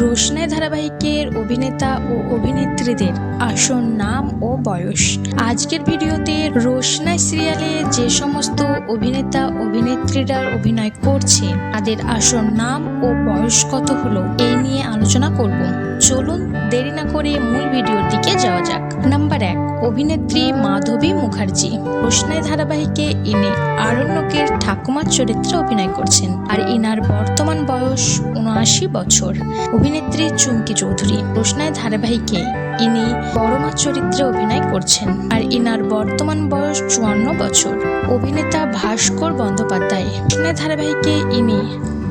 রোশনাই ধারাবাহিকের অভিনেতা ও অভিনেত্রীদের আসন নাম ও বয়স। আজকের ভিডিওতে রোশনা সিরিয়ালে যে সমস্ত অভিনেতা, অভিনেত্রীরা অভিনয় করছে, তাদের আসন নাম ও বয়স কত হলো এই নিয়ে আলোচনা করব। চলুন দেরি না করে মূল ভিডিওর দিকে যাওয়া যাক। নাম্বার এক, অভিনেত্রী মাধবী মুখার্জি। রোশনাই ধারাবাহিকে ইনি আরণ্যকের ঠাকুমার চরিত্রে অভিনয় করছেন আর ইনার বর্তমান বয়স উনআশি বছর। অভিনেত্রী চুমকি চৌধুরী রোশনাই ধারাবাহিকে ইনি বড়মা চরিত্রে অভিনয় করছেন আর ইনার বর্তমান বয়স চুয়ান্ন বছর। অভিনেতা ভাস্কর বন্দ্যোপাধ্যায় রোশনাই ধারাবাহিকে ইনি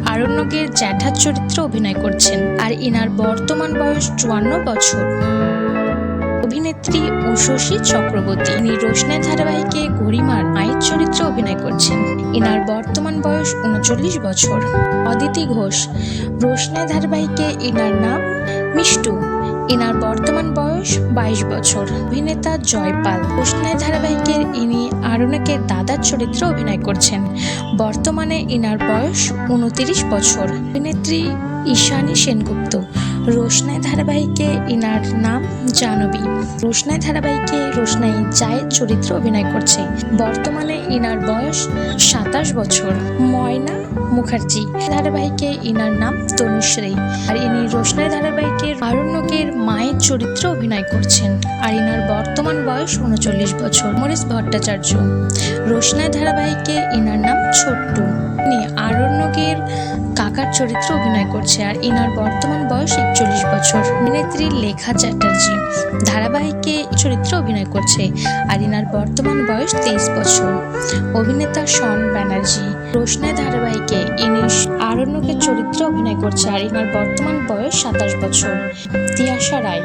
আরণ্যকের জ্যাঠার চরিত্রে অভিনয় করছেন আর ইনার বর্তমান বয়স চুয়ান্ন বছর। অভিনেত্রী উষসী চক্রবর্তী। ইনি রোশনাই ধারাবাহিকে গরিমার মায়ের চরিত্রে অভিনয় করছেন। ইনার বর্তমান বয়স উনচল্লিশ বছর। অদিতি ঘোষ, রোশনাই ধারাবাহিকে ইনার নাম মিষ্টু। ইনার বর্তমান বয়স বাইশ বছর। অভিনেতা জয়পাল রোশনাই ধারাবাহিকের ইনি আরণকের দাদার চরিত্রে অভিনয় করছেন। বর্তমানে ইনার বয়স উনতিরিশ বছর। অভিনেত্রী ঈশানী সেনগুপ্ত রোশনাই ধারাবাহিকে ইনার নাম জানবী রোশনাই ধারাবাহিকে রোশনাই জায়ের চরিত্রে অভিনয় করছে। বর্তমানে ইনার বয়স সাতাশ বছর। ময়না মুখার্জি। ধারাবাহিকে ইনার নাম তনুশ্রী। আর ইনি রোশনাই আরণ্যকের মায়ের চরিত্রে অভিনয় করছেন। আর ইনার বর্তমান বয়স উনচল্লিশ বছর। মরিস ভট্টাচার্য। রোশনায় ধারাবাহিকে ইনার নাম ছোট্টু। আরণ্যকের কাকার চরিত্রে অভিনয় করছে আর ইনার বর্তমান বয়স একচল্লিশ বছর। অভিনেত্রী লেখা চ্যাটার্জি। ধারাবাহিকে চরিত্রে অভিনয় করছে। আর ইনার বর্তমান বয়স তেইশ বছর। অভিনেতা শন ব্যানার্জি। রোশনায় ধারাবাহিকে ইনি আরণ্যকের চরিত্রে অভিনয় করছে আর ইনার বর্তমান বয়স সাতাশ বছর। তিয়াশা রায়।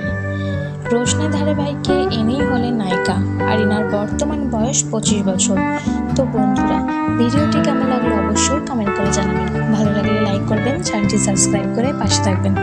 রোশনা ধারাবাহিকে ইনিই হলেন নায়িকা। আর ইনার বর্তমান বয়স পঁচিশ বছর। তো বন্ধুরা, ভিডিওটি কেমন লাগল অবশ্যই কমেন্ট করে জানাবেন। ভালো লাগলে লাইক করবেন চ্যানেলটি সাবস্ক্রাইব করে পাশে থাকবেন।